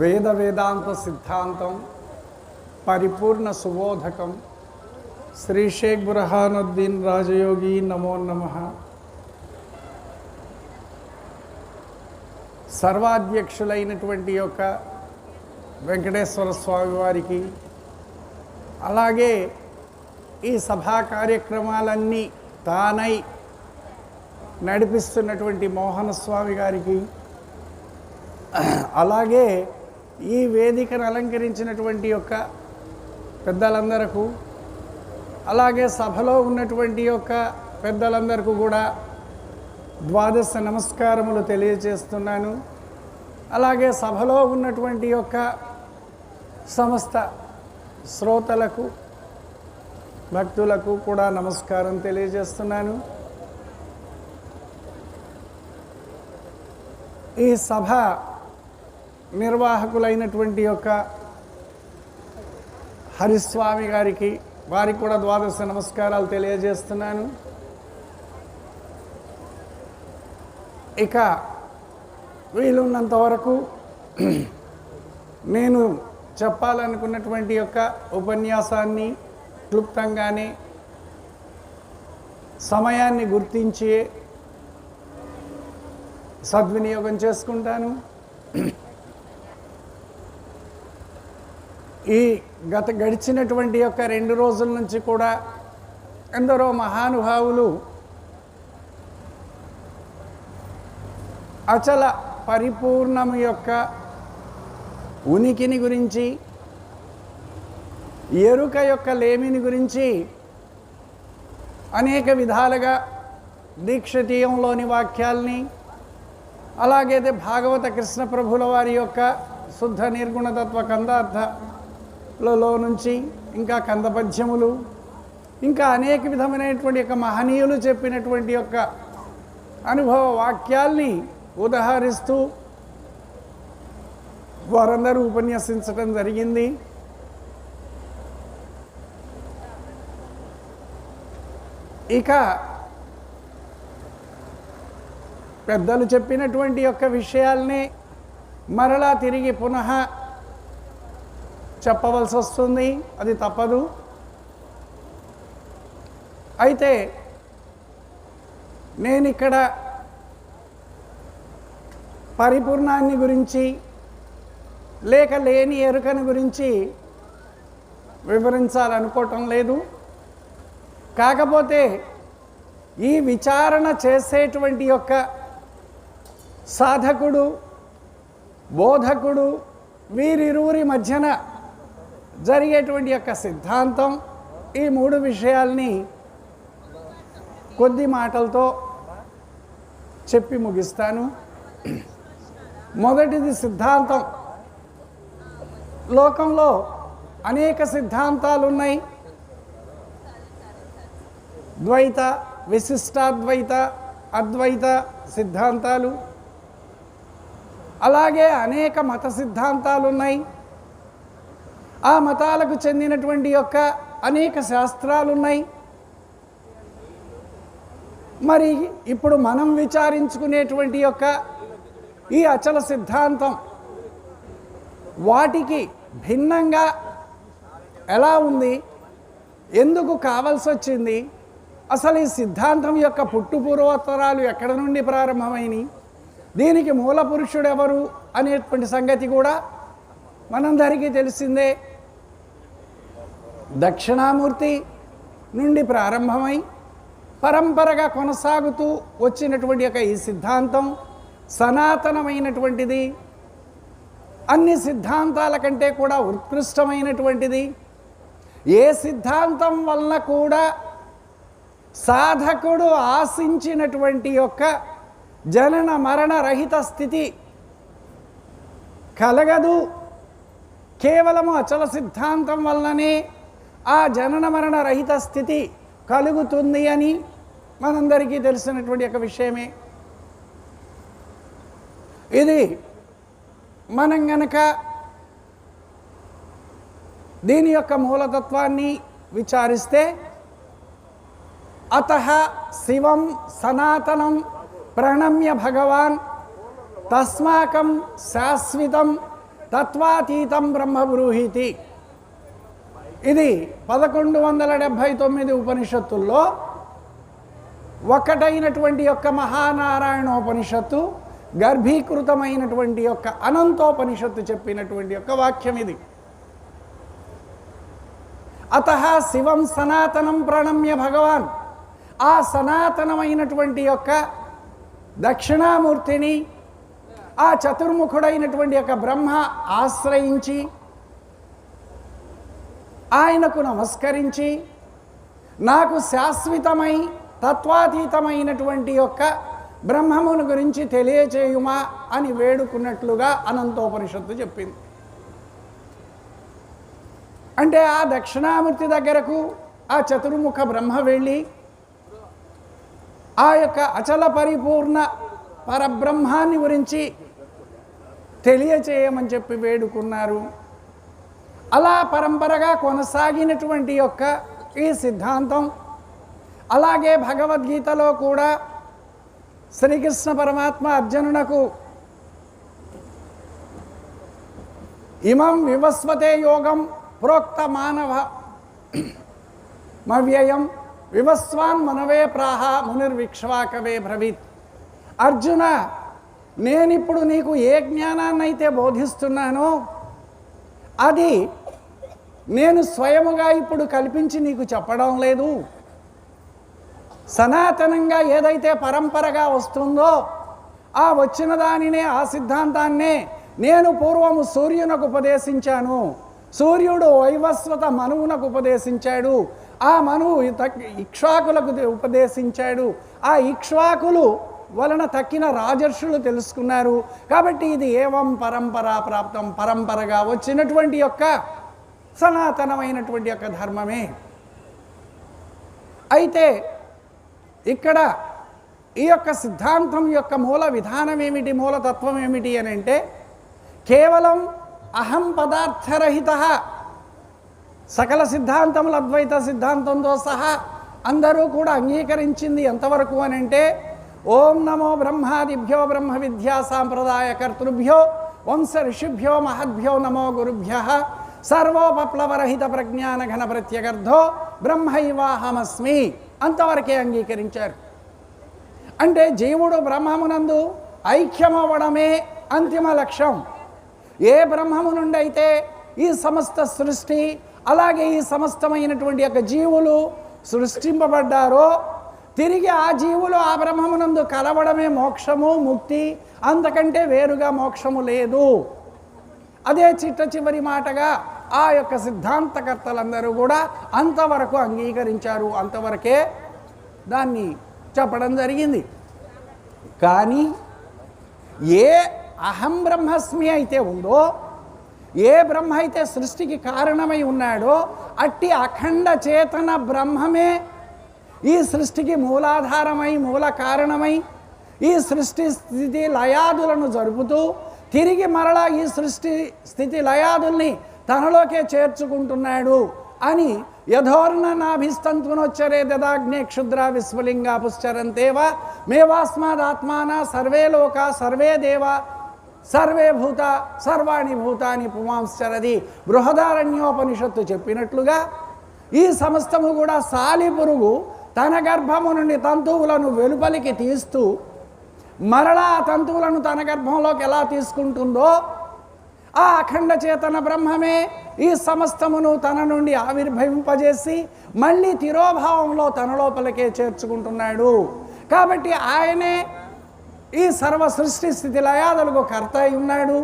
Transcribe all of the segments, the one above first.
వేద వేదాంత సిద్ధాంతం పరిపూర్ణ సుబోధకం. శ్రీ షేక్ బురహానుద్దీన్ రాజయోగి నమో నమ. సర్వాధ్యక్షులైనటువంటి యొక్క వెంకటేశ్వర స్వామి వారికి అలాగే ఈ సభా కార్యక్రమాలన్నీ తానై నడిపిస్తున్నటువంటి మోహన స్వామి గారికి అలాగే ఈ వేదికను అలంకరించినటువంటి యొక్క పెద్దలందరకు అలాగే సభలో ఉన్నటువంటి యొక్క పెద్దలందరకు కూడా ద్వాదశ నమస్కారములు తెలియజేస్తున్నాను. అలాగే సభలో ఉన్నటువంటి యొక్క సమస్త శ్రోతలకు భక్తులకు కూడా నమస్కారం తెలియజేస్తున్నాను. ఈ సభ నిర్వాహకులైనటువంటి యొక్క హరిస్వామి గారికి వారికి కూడా ద్వాదశ నమస్కారాలు తెలియజేస్తున్నాను. ఇక వీలున్నంత వరకు నేను చెప్పాలనుకున్నటువంటి యొక్క ఉపన్యాసాన్ని క్లుప్తంగానే సమయాన్ని గుర్తించి సద్వినియోగం చేసుకుంటాను. ఈ గత గడిచినటువంటి యొక్క రెండు రోజుల నుంచి కూడా ఎందరో మహానుభావులు అచల పరిపూర్ణం యొక్క ఉనికిని గురించి ఎరుక యొక్క లేమిని గురించి అనేక విధాలుగా దీక్షతీయంలోని వాక్యాల్ని అలాగైతే భాగవత కృష్ణ ప్రభుల వారి యొక్క శుద్ధ నిర్గుణతత్వ లో నుంచి ఇంకా కందపద్యములు ఇంకా అనేక విధమైనటువంటి యొక్క మహనీయులు చెప్పినటువంటి యొక్క అనుభవ వాక్యాల్ని ఉదహరిస్తూ వారందరూ ఉపన్యసించడం జరిగింది. ఇక పెద్దలు చెప్పినటువంటి యొక్క విషయాల్ని మరలా తిరిగి పునః చెప్పవలసి వస్తుంది. అది తప్పదు. అయితే నేను ఇక్కడ పరిపూర్ణాన్ని గురించి లేక లేని ఎరుకని గురించి వివరించాలనుకోవటం లేదు. కాకపోతే ఈ విచారణ చేసేటువంటి యొక్క సాధకుడు బోధకుడు వీరిరువురి మధ్యన జరిగేటువంటి యొక్క సిద్ధాంతం ఈ మూడు విషయాల్ని కొద్ది మాటలతో చెప్పి ముగిస్తాను. మొదటిది సిద్ధాంతం. లోకంలో అనేక సిద్ధాంతాలు ఉన్నాయి ద్వైత విశిష్టాద్వైత అద్వైత సిద్ధాంతాలు. అలాగే అనేక మత సిద్ధాంతాలు ఉన్నాయి ఆ మతాలకు చెందినటువంటి యొక్క అనేక శాస్త్రాలు ఉన్నాయి మరి ఇప్పుడు మనం విచారించుకునేటువంటి యొక్క ఈ అచల సిద్ధాంతం వాటికి భిన్నంగా ఎలా ఉంది? ఎందుకు కావాల్సి వచ్చింది అసలు ఈ సిద్ధాంతం యొక్క పుట్టుపూర్వోత్తరాలు ఎక్కడ నుండి ప్రారంభమైనవి దీనికి మూల పురుషుడు ఎవరు అనేటువంటి సంగతి కూడా మనందరికీ తెలిసిందే. దక్షిణామూర్తి నుండి ప్రారంభమై పరంపరగా కొనసాగుతూ వచ్చినటువంటి యొక్క ఈ సిద్ధాంతం సనాతనమైనటువంటిది. అన్ని సిద్ధాంతాల కంటే కూడా ఉత్కృష్టమైనటువంటిది. ఏ సిద్ధాంతం వలన కూడా సాధకుడు ఆశించినటువంటి యొక్క జనన మరణ రహిత స్థితి కలగదు. కేవలము అచల సిద్ధాంతం వలననే ఆ జనన మరణ రహిత స్థితి కలుగుతుంది అని మనందరికీ తెలిసినటువంటి ఒక విషయమే. ఇది మనం గనక దీని యొక్క మూలతత్వాన్ని విచారిస్తే అత శివం సనాతనం ప్రణమ్య భగవాన్ తస్మాకం శాశ్వతం తత్వాతీతం బ్రహ్మబ్రూహితి. ఇది పదకొండు వందల డెబ్భై తొమ్మిది ఉపనిషత్తుల్లో ఒక్కటైనటువంటి యొక్క మహానారాయణోపనిషత్తు గర్భీకృతమైనటువంటి యొక్క అనంతోపనిషత్తు చెప్పినటువంటి యొక్క వాక్యం ఇది. అత శివం సనాతనం ప్రణమ్య భగవాన్. ఆ సనాతనమైనటువంటి యొక్క దక్షిణామూర్తిని ఆ చతుర్ముఖుడైనటువంటి యొక్క బ్రహ్మ ఆశ్రయించి ఆయనకు నమస్కరించి నాకు శాశ్వతమై తత్వాతీతమైనటువంటి యొక్క బ్రహ్మమును గురించి తెలియచేయుమా అని వేడుకున్నట్లుగా అనంతోపనిషత్తు చెప్పింది. అంటే ఆ దక్షిణామూర్తి దగ్గరకు ఆ చతుర్ముఖ బ్రహ్మ వెళ్ళి ఆ యొక్క అచల పరిపూర్ణ పరబ్రహ్మాన్ని గురించి తెలియచేయమని చెప్పి వేడుకున్నారు. అలా పరంపరగా కొనసాగినటువంటి యొక్క ఈ సిద్ధాంతం అలాగే భగవద్గీతలో కూడా శ్రీకృష్ణ పరమాత్మ అర్జునునకు ఇమం వివస్వతే యోగం ప్రోక్త మానవ మవ్యయం వివస్వాన్ మనవే ప్రాహ మునిర్విక్ష్వాకవే బ్రవీత్ అర్జున నేను ఇప్పుడు నీకు ఏ జ్ఞానాన్నైతే బోధిస్తున్నానో అది నేను స్వయముగా ఇప్పుడు కల్పించి నీకు చెప్పడం లేదు. సనాతనంగా ఏదైతే పరంపరగా వస్తుందో ఆ వచ్చిన దానినే ఆ సిద్ధాంతాన్నే నేను పూర్వము సూర్యునకు ఉపదేశించాను. సూర్యుడు వైవస్వత మనువునకు ఉపదేశించాడు. ఆ మనువు ఇక్ష్వాకులకు ఉపదేశించాడు. ఆ ఇక్ష్వాకులు వలన తక్కిన రాజర్షులు తెలుసుకున్నారు. కాబట్టి ఇది ఏవం పరంపరా ప్రాప్తం పరంపరగా వచ్చినటువంటి యొక్క సనాతనమైనటువంటి యొక్క ధర్మమే. అయితే ఇక్కడ ఈ యొక్క సిద్ధాంతం యొక్క మూల విధానం ఏమిటి మూలతత్వం ఏమిటి అని అంటే కేవలం అహం పదార్థరహిత సకల సిద్ధాంతముల అద్వైత సిద్ధాంతంతో సహా అందరూ కూడా అంగీకరించింది ఎంతవరకు అని అంటే ఓం నమో బ్రహ్మాదిభ్యో బ్రహ్మ విద్యా సాంప్రదాయ కర్తృభ్యో వంశ ఋషిభ్యో మహద్భ్యో నమో గురుభ్య సర్వోపప్లవరహిత ప్రజ్ఞాన ఘన ప్రత్యగర్థో బ్రహ్మైవాహమస్మి అంతవరకే అంగీకరించారు. అంటే జీవుడు బ్రహ్మమునందు ఐక్యమవ్వడమే అంతిమ లక్ష్యం. ఏ బ్రహ్మము నుండి అయితే ఈ సమస్త సృష్టి అలాగే ఈ సమస్తమైనటువంటి యొక్క జీవులు సృష్టింపబడ్డారో తిరిగి ఆ జీవులు ఆ బ్రహ్మమునందు కలవడమే మోక్షము ముక్తి. అంతకంటే వేరుగా మోక్షము లేదు. అదే చిట్ట చివరి మాటగా ఆ యొక్క సిద్ధాంతకర్తలందరూ కూడా అంతవరకు అంగీకరించారు. అంతవరకే దాన్ని చెప్పడం జరిగింది. కానీ ఏ అహం బ్రహ్మస్మి అయితే ఉందో ఏ బ్రహ్మ అయితే సృష్టికి కారణమై ఉన్నాడో అట్టి అఖండ చేతన బ్రహ్మమే ఈ సృష్టికి మూలాధారమై మూల కారణమై ఈ సృష్టి స్థితి లయాదులను జరుపుతూ తిరిగి మరలా ఈ సృష్టి స్థితి లయాదుల్ని తనలోకే చేర్చుకుంటున్నాడు అని యథోర్ణ నాభిస్తంతునొచ్చరే దదాగ్నే క్షుద్ర విశ్వలింగా పుశ్చరంతేవ మేవాస్మాదాత్మాన సర్వే లోక సర్వే దేవ సర్వే భూత సర్వాణి భూతాని పుమాంశ్చరది. బృహదారణ్యోపనిషత్తు చెప్పినట్లుగా ఈ సమస్తము కూడా సాలి పురుగు తన గర్భము నుండి తంతువులను వెలుపలికి తీస్తూ మరలా ఆ తంతువులను తన గర్భంలోకి ఎలా తీసుకుంటుందో ఆ అఖండ చేతన బ్రహ్మమే ఈ సమస్తమును తన నుండి ఆవిర్భవింపజేసి మళ్ళీ తిరోభావంలో తన లోపలికే చేర్చుకుంటున్నాడు. కాబట్టి ఆయనే ఈ సర్వ సృష్టి స్థితి లయాదులకు కర్త అయి ఉన్నాడు.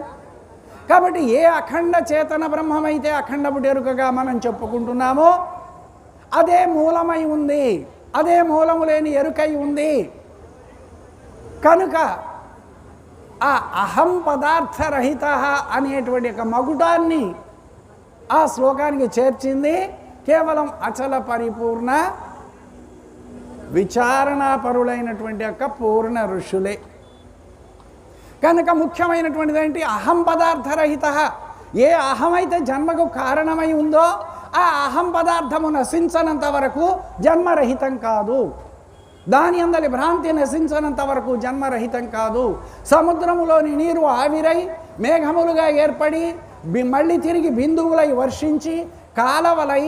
కాబట్టి ఏ అఖండ చేతన బ్రహ్మమైతే అఖండపు డెరుకగా మనం చెప్పుకుంటున్నామో అదే మూలమై ఉంది. అదే మూలము లేని ఎరుకై ఉంది. కనుక ఆ అహం పదార్థరహిత అనేటువంటి ఒక మగుటాన్ని ఆ శ్లోకానికి చేర్చింది. కేవలం అచల పరిపూర్ణ విచారణాపరులైనటువంటి యొక్క పూర్ణ ఋషులే. కనుక ముఖ్యమైనటువంటిది ఏంటి అహం పదార్థరహిత. ఏ అహమైతే జన్మకు కారణమై ఉందో ఆ అహం పదార్థము నశించనంత వరకు జన్మరహితం కాదు. దాని అందలి భ్రాంతి నశించనంత వరకు జన్మరహితం కాదు. సముద్రములోని నీరు ఆవిరై మేఘములుగా ఏర్పడి మళ్ళీ తిరిగి బిందువులై వర్షించి కాలవలై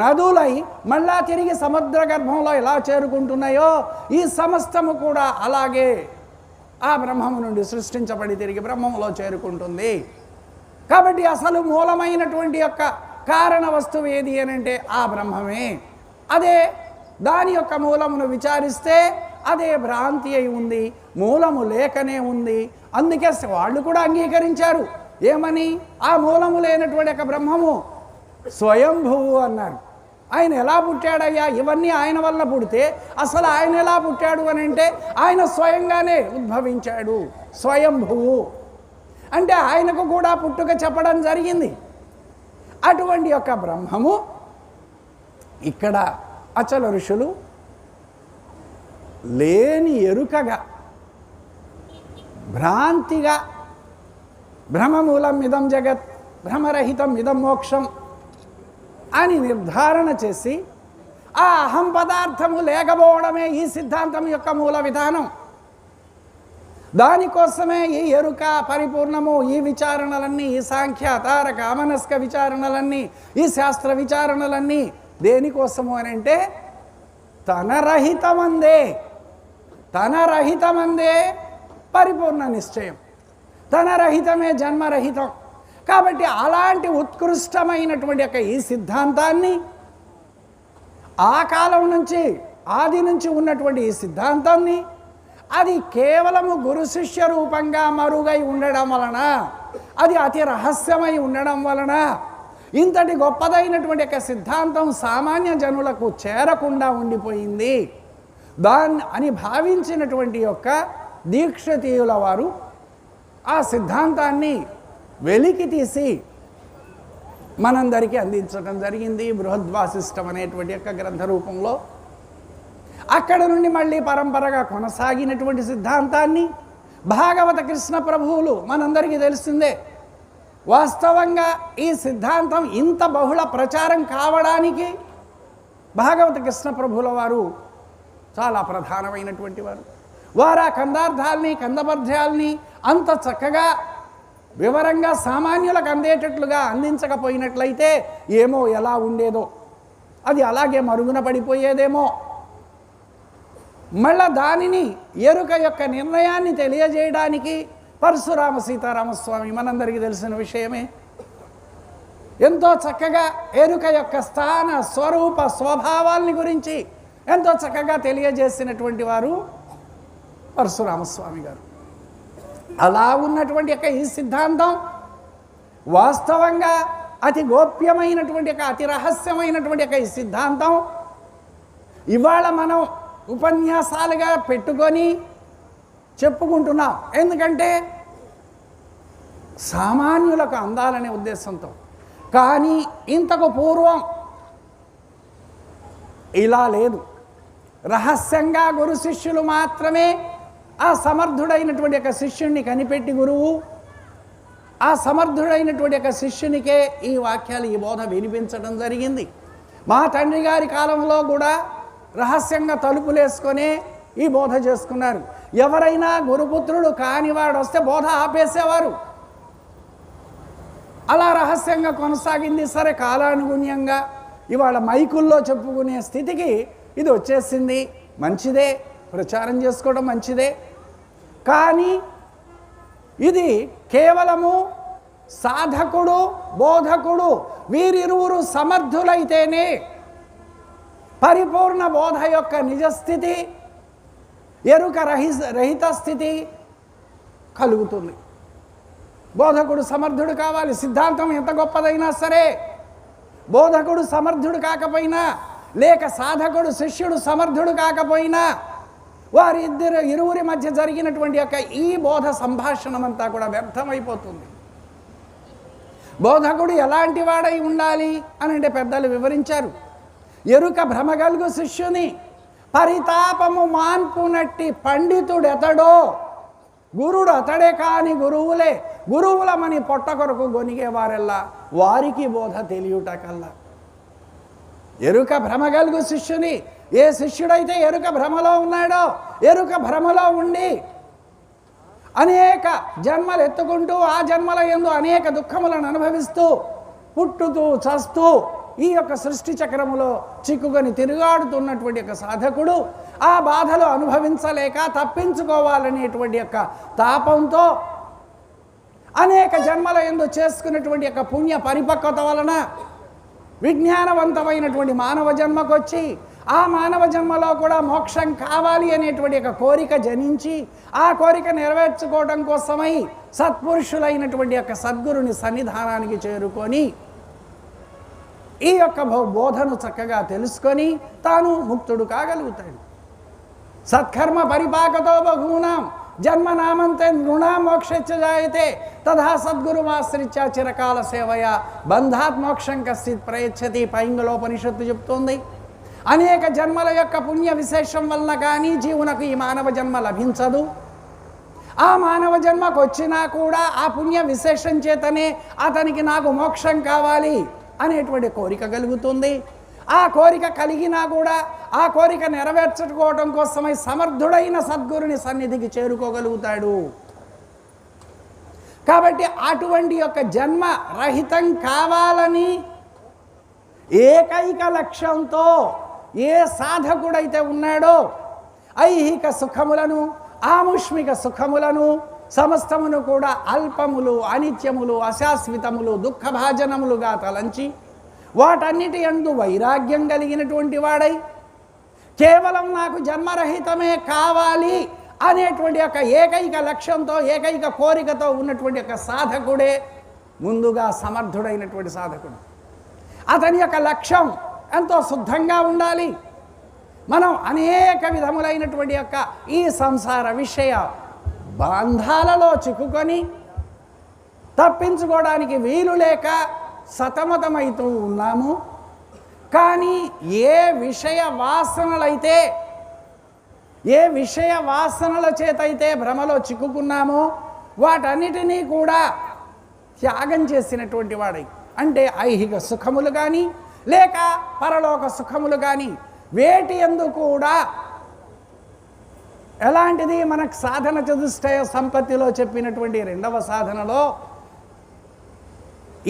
నదులై మళ్ళా తిరిగి సముద్ర గర్భంలో ఎలా చేరుకుంటున్నాయో ఈ సమస్తము కూడా అలాగే ఆ బ్రహ్మము నుండి సృష్టించబడి తిరిగి బ్రహ్మములో చేరుకుంటుంది. కాబట్టి అసలు మూలమైనటువంటి యొక్క కారణ వస్తువు ఏది అని అంటే ఆ బ్రహ్మమే. అదే దాని యొక్క మూలమును విచారిస్తే అదే భ్రాంతి అయి ఉంది మూలము లేకనే ఉంది. అందుకే వాళ్ళు కూడా అంగీకరించారు. ఏమని? ఆ మూలము లేనటువంటి యొక్క బ్రహ్మము స్వయంభువు అన్నారు. ఆయన ఎలా పుట్టాడయ్యా? ఇవన్నీ ఆయన వల్ల పుడితే అసలు ఆయన ఎలా పుట్టాడు అని అంటే ఆయన స్వయంగానే ఉద్భవించాడు స్వయంభువు. అంటే ఆయనకు కూడా పుట్టుక చెప్పడం జరిగింది. అటువంటి యొక్క బ్రహ్మము. ఇక్కడ అచల ఋషులు లేని ఎరుకగా భ్రాంతిగా భ్రమమూలం ఇదం జగత్ భ్రమరహితం ఇదం మోక్షం అని నిర్ధారణ చేసి ఆ అహం పదార్థము లేకపోవడమే ఈ సిద్ధాంతం యొక్క మూల విధానం. దానికోసమే ఈ ఎరుక పరిపూర్ణము ఈ విచారణలన్నీ ఈ సాంఖ్య తారక అమనస్క విచారణలన్నీ ఈ శాస్త్ర విచారణలన్నీ దేనికోసము అని అంటే తన రహితమందే తన రహితమందే పరిపూర్ణ నిశ్చయం. తన రహితమే జన్మరహితం. కాబట్టి అలాంటి ఉత్కృష్టమైనటువంటి యొక్క ఈ సిద్ధాంతాన్ని ఆ కాలం నుంచి ఆది నుంచి ఉన్నటువంటి ఈ సిద్ధాంతాన్ని అది కేవలము గురు శిష్య రూపంగా మరుగై ఉండడం వలన అది అతి రహస్యమై ఉండడం వలన ఇంతటి గొప్పదైనటువంటి యొక్క సిద్ధాంతం సామాన్య జనులకు చేరకుండా ఉండిపోయింది. దాన్ని అని భావించినటువంటి యొక్క దీక్షతీయుల వారు ఆ సిద్ధాంతాన్ని వెలికి తీసి మనందరికీ అందించడం జరిగింది. బృహద్వాసిష్టం అనేటువంటి యొక్క గ్రంథ రూపంలో అక్కడ నుండి మళ్ళీ పరంపరగా కొనసాగినటువంటి సిద్ధాంతాన్ని భాగవత కృష్ణ ప్రభువులు మనందరికీ తెలిసిందే. వాస్తవంగా ఈ సిద్ధాంతం ఇంత బహుళ ప్రచారం కావడానికి భాగవత కృష్ణ ప్రభుల వారు చాలా ప్రధానమైనటువంటి వారు. వారు ఆ కందార్థాల్ని కందపద్యాల్ని అంత చక్కగా వివరంగా సామాన్యులకు అందేటట్లుగా అందించకపోయినట్లయితే ఏమో ఎలా ఉండేదో. అది అలాగే మరుగున పడిపోయేదేమో. మళ్ళా దానిని ఎరుక యొక్క నిర్ణయాన్ని తెలియజేయడానికి పరశురామ సీతారామస్వామి మనందరికీ తెలిసిన విషయమే. ఎంతో చక్కగా ఎరుక యొక్క స్థాన స్వరూప స్వభావాల్ని గురించి ఎంతో చక్కగా తెలియజేసినటువంటి వారు పరశురామస్వామి గారు. అలా ఉన్నటువంటి యొక్క ఈ సిద్ధాంతం వాస్తవంగా అతి గోప్యమైనటువంటి యొక్క అతి రహస్యమైనటువంటి యొక్క ఈ సిద్ధాంతం ఇవాళ మనం ఉపన్యాసాలుగా పెట్టుకొని చెప్పుకుంటున్నాం. ఎందుకంటే సామాన్యులకు అందాలనే ఉద్దేశంతో. కానీ ఇంతకు పూర్వం ఇలా లేదు. రహస్యంగా గురు శిష్యులు మాత్రమే ఆ సమర్థుడైనటువంటి యొక్క శిష్యుణ్ణి కనిపెట్టి గురువు ఆ సమర్థుడైనటువంటి యొక్క శిష్యునికే ఈ వాక్యాలు ఈ బోధ వినిపించడం జరిగింది. మా తండ్రి గారి కాలంలో కూడా రహస్యంగా తలుపులేసుకొని ఈ బోధ చేసుకున్నారు. ఎవరైనా గురుపుత్రుడు కానివాడు వస్తే బోధ ఆపేసేవారు. అలా రహస్యంగా కొనసాగింది. సరే కాలానుగుణ్యంగా ఇవాళ మైకుల్లో చెప్పుకునే స్థితికి ఇది వచ్చేసింది. మంచిదే. ప్రచారం చేసుకోవడం మంచిదే. కానీ ఇది కేవలము సాధకుడు బోధకుడు వీరిరువురు సమర్థులైతేనే పరిపూర్ణ బోధ యొక్క నిజస్థితి ఎరుక రహి రహిత స్థితి కలుగుతుంది. బోధకుడు సమర్థుడు కావాలి సిద్ధాంతం ఎంత గొప్పదైనా సరే. బోధకుడు సమర్థుడు కాకపోయినా లేక సాధకుడు శిష్యుడు సమర్థుడు కాకపోయినా వారి ఇద్దరు ఇరువురి మధ్య జరిగినటువంటి యొక్క ఈ బోధ సంభాషణం అంతా కూడా వ్యర్థమైపోతుంది. బోధకుడు ఎలాంటి వాడై ఉండాలి అని అంటే పెద్దలు వివరించారు. ఎరుక భ్రమగలుగు శిష్యుని పరితాపము మాన్పునట్టి పండితుడెతడో? గురుడు అతడే కాని గురువులే గురువులమని పొట్ట కొరకు గొనిగేవారెల్లా వారికి బోధ తెలియుట కల్లా ఎరుక భ్రమగలుగు శిష్యుని ఏ శిష్యుడైతే ఎరుక భ్రమలో ఉన్నాడో ఎరుక భ్రమలో ఉండి అనేక జన్మలు ఎత్తుకుంటూ ఆ జన్మల ఎందు అనేక దుఃఖములను అనుభవిస్తూ పుట్టుతూ చస్తూ ఈ యొక్క సృష్టి చక్రములో చిక్కుకొని తిరుగాడుతున్నటువంటి యొక్క సాధకుడు ఆ బాధలు అనుభవించలేక తప్పించుకోవాలనేటువంటి యొక్క తాపంతో అనేక జన్మల ఎందు చేసుకున్నటువంటి యొక్క పుణ్య పరిపక్వత వలన విజ్ఞానవంతమైనటువంటి మానవ జన్మకొచ్చి ఆ మానవ జన్మలో కూడా మోక్షం కావాలి అనేటువంటి ఒక కోరిక జనించి ఆ కోరిక నెరవేర్చుకోవడం కోసమై సత్పురుషులైనటువంటి యొక్క సద్గురుని సన్నిధానానికి చేరుకొని ఈ యొక్క బోధను చక్కగా తెలుసుకొని తాను ముక్తుడు కాగలుగుతాడు. సత్కర్మ పరిపాకతో బహూనాం జన్మనామంతే నృణాం జాయతే తథా సద్గురుమాశ్రిత్య చిరకాల సేవయ బంధాత్ మోక్షం కశ్చిత్ ప్రయచ్చతి పైంగలోపనిషత్తు చెప్తోంది. అనేక జన్మల యొక్క పుణ్య విశేషం వలన కానీ జీవునకు ఈ మానవ జన్మ లభించదు. ఆ మానవ జన్మకు వచ్చినా కూడా ఆ పుణ్య విశేషం చేతనే అతనికి నాకు మోక్షం కావాలి. అనేటువంటి కోరిక కలుగుతుంది. ఆ కోరిక కలిగినా కూడా ఆ కోరిక నెరవేర్చుకోవటం కోసమై సమర్థుడైన సద్గురుని సన్నిధికి చేరుకోగలుగుతాడు. కాబట్టి అటువంటి యొక్క జన్మ రహితం కావాలని ఏకైక లక్ష్యంతో ఏ సాధకుడైతే ఉన్నాడో ఐహిక సుఖములను ఆముష్మిక సుఖములను సమస్తమును కూడా అల్పములు అనిత్యములు అశాశ్వతములు దుఃఖభాజనములుగా తలంచి వాటన్నిటి యందు వైరాగ్యం కలిగినటువంటి వాడై కేవలం నాకు జన్మరహితమే కావాలి అనేటువంటి యొక్క ఏకైక లక్ష్యంతో ఏకైక కోరికతో ఉన్నటువంటి యొక్క సాధకుడే ముందుగా సమర్థుడైనటువంటి సాధకుడు. అతని యొక్క లక్ష్యం ఎంతో శుద్ధంగా ఉండాలి. మనం అనేక విధములైనటువంటి యొక్క ఈ సంసార విషయ బంధాలలో చిక్కుకొని తప్పించుకోవడానికి వీలు లేక సతమతమవుతూ ఉన్నాము. కానీ ఏ విషయ వాసనలైతే ఏ విషయ వాసనల చేతైతే భ్రమలో చిక్కుకున్నామో వాటన్నిటినీ కూడా త్యాగం చేసినటువంటి వాడై. అంటే ఐహిక సుఖములు కానీ లేక పరలోక సుఖములు కానీ వేటి ఎందు కూడా ఎలాంటిది? మనకు సాధన చతుష్టయ సంపత్తిలో చెప్పినటువంటి రెండవ సాధనలో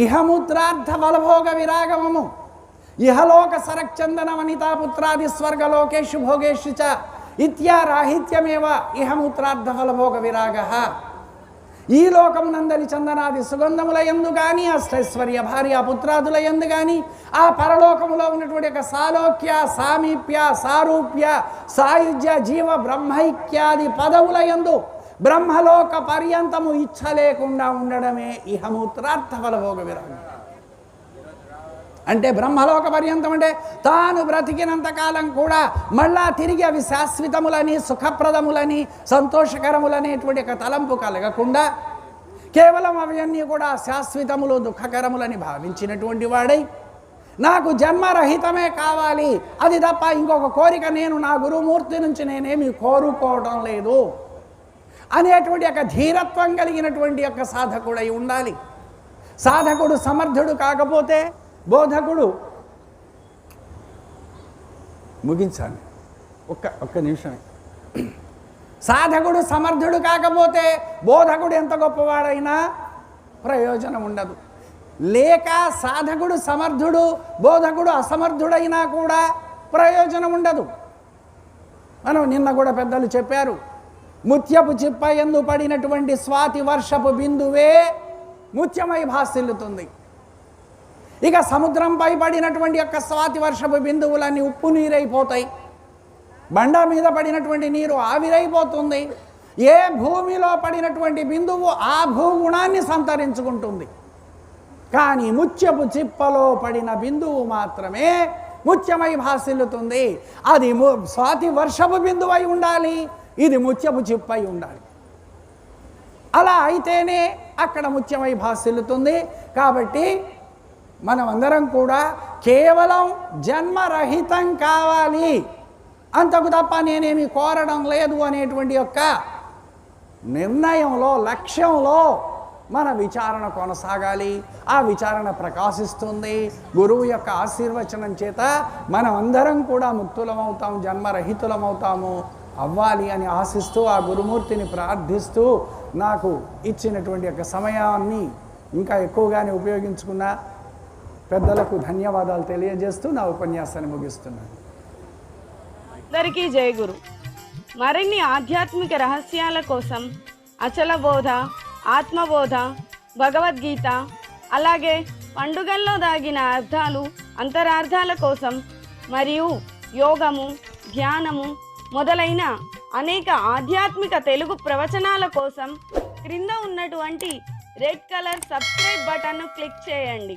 ఇహముద్రార్థ బలభోగ విరాగమము ఇహలోక సరక్చందన వనితాపుత్రాది స్వర్గలోకేషు భోగేషు చ ఇత్యారాహిత్యమేవ ఇహముత్రార్థ ఫలభోగ విరాగ. ఈ లోకమునందలి చందనాది సుగంధముల ఎందు కానీ అష్టైశ్వర్య భార్య పుత్రాదుల ఎందు కానీ ఆ పరలోకములో ఉన్నటువంటి యొక్క సాలోక్య సామీప్య సారూప్య సాయుధ్య జీవ బ్రహ్మైక్యాది పదవుల ఎందు బ్రహ్మలోక పర్యంతము ఇచ్చ లేకుండా ఉండడమే ఇహమూత్రార్థ ఫలభోగ విరామం. అంటే బ్రహ్మలోక పర్యంతం అంటే తాను బ్రతికినంత కాలం కూడా మళ్ళా తిరిగి అవి శాశ్వతములని సుఖప్రదములని సంతోషకరములనేటువంటి ఒక తలంపు కలగకుండా కేవలం అవన్నీ కూడా శాశ్వతములు దుఃఖకరములని భావించినటువంటి వాడై నాకు జన్మరహితమే కావాలి అది తప్ప ఇంకొక కోరిక నేను నా గురుమూర్తి నుంచి నేనేమి కోరుకోవడం లేదు అనేటువంటి ఒక ధీరత్వం కలిగినటువంటి యొక్క సాధకుడై ఉండాలి. సాధకుడు సమర్థుడు కాకపోతే బోధకుడు. ముగించాలి. ఒక్క ఒక్క నిమిషమే. సాధకుడు సమర్థుడు కాకపోతే బోధకుడు ఎంత గొప్పవాడైనా ప్రయోజనం ఉండదు. లేక సాధకుడు సమర్థుడు బోధకుడు అసమర్థుడైనా కూడా ప్రయోజనం ఉండదు. మనం నిన్న కూడా పెద్దలు చెప్పారు. ముత్యపు చిప్ప ఎందు పడినటువంటి స్వాతి వర్షపు బిందువే ముత్యమై భాసిల్లుతుంది. ఇక సముద్రంపై పడినటువంటి యొక్క స్వాతి వర్షపు బిందువులన్నీ ఉప్పు నీరైపోతాయి. బండ మీద పడినటువంటి నీరు ఆవిరైపోతుంది. ఏ భూమిలో పడినటువంటి బిందువు ఆ భూగుణాన్ని సంతరించుకుంటుంది. కానీ ముత్యపు చిప్పలో పడిన బిందువు మాత్రమే ముత్యమై భాసిల్లుతుంది. అది స్వాతి వర్షపు బిందువై ఉండాలి. ఇది ముత్యపు చిప్పై ఉండాలి. అలా అయితేనే అక్కడ ముత్యమై భాసిల్లుతుంది. కాబట్టి మనమందరం కూడా కేవలం జన్మరహితం కావాలి. అంతకు తప్ప నేనేమి కోరడం లేదు అనేటువంటి యొక్క నిర్ణయంలో లక్ష్యంలో మన విచారణ కొనసాగాలి. ఆ విచారణ ప్రకాశిస్తుంది. గురువు యొక్క ఆశీర్వచనం చేత మనం అందరం కూడా ముక్తులమవుతాం జన్మరహితులమవుతాము. అవ్వాలి అని ఆశిస్తూ ఆ గురుమూర్తిని ప్రార్థిస్తూ నాకు ఇచ్చినటువంటి యొక్క సమయాన్ని ఇంకా ఎక్కువగానే ఉపయోగించుకున్న పెద్దలకు ధన్యవాదాలు తెలియజేస్తూ నా ఉపన్యాసాన్ని ముగిస్తున్నాను. అందరికీ జయ గురు. మరిన్ని ఆధ్యాత్మిక రహస్యాల కోసం అచల బోధ ఆత్మబోధ భగవద్గీత అలాగే పండుగల్లో దాగిన అర్థాలు అంతరార్థాల కోసం మరియు యోగము ధ్యానము మొదలైన అనేక ఆధ్యాత్మిక తెలుగు ప్రవచనాల కోసం క్రింద ఉన్నటువంటి రెడ్ కలర్ సబ్స్క్రైబ్ బటన్ను క్లిక్ చేయండి.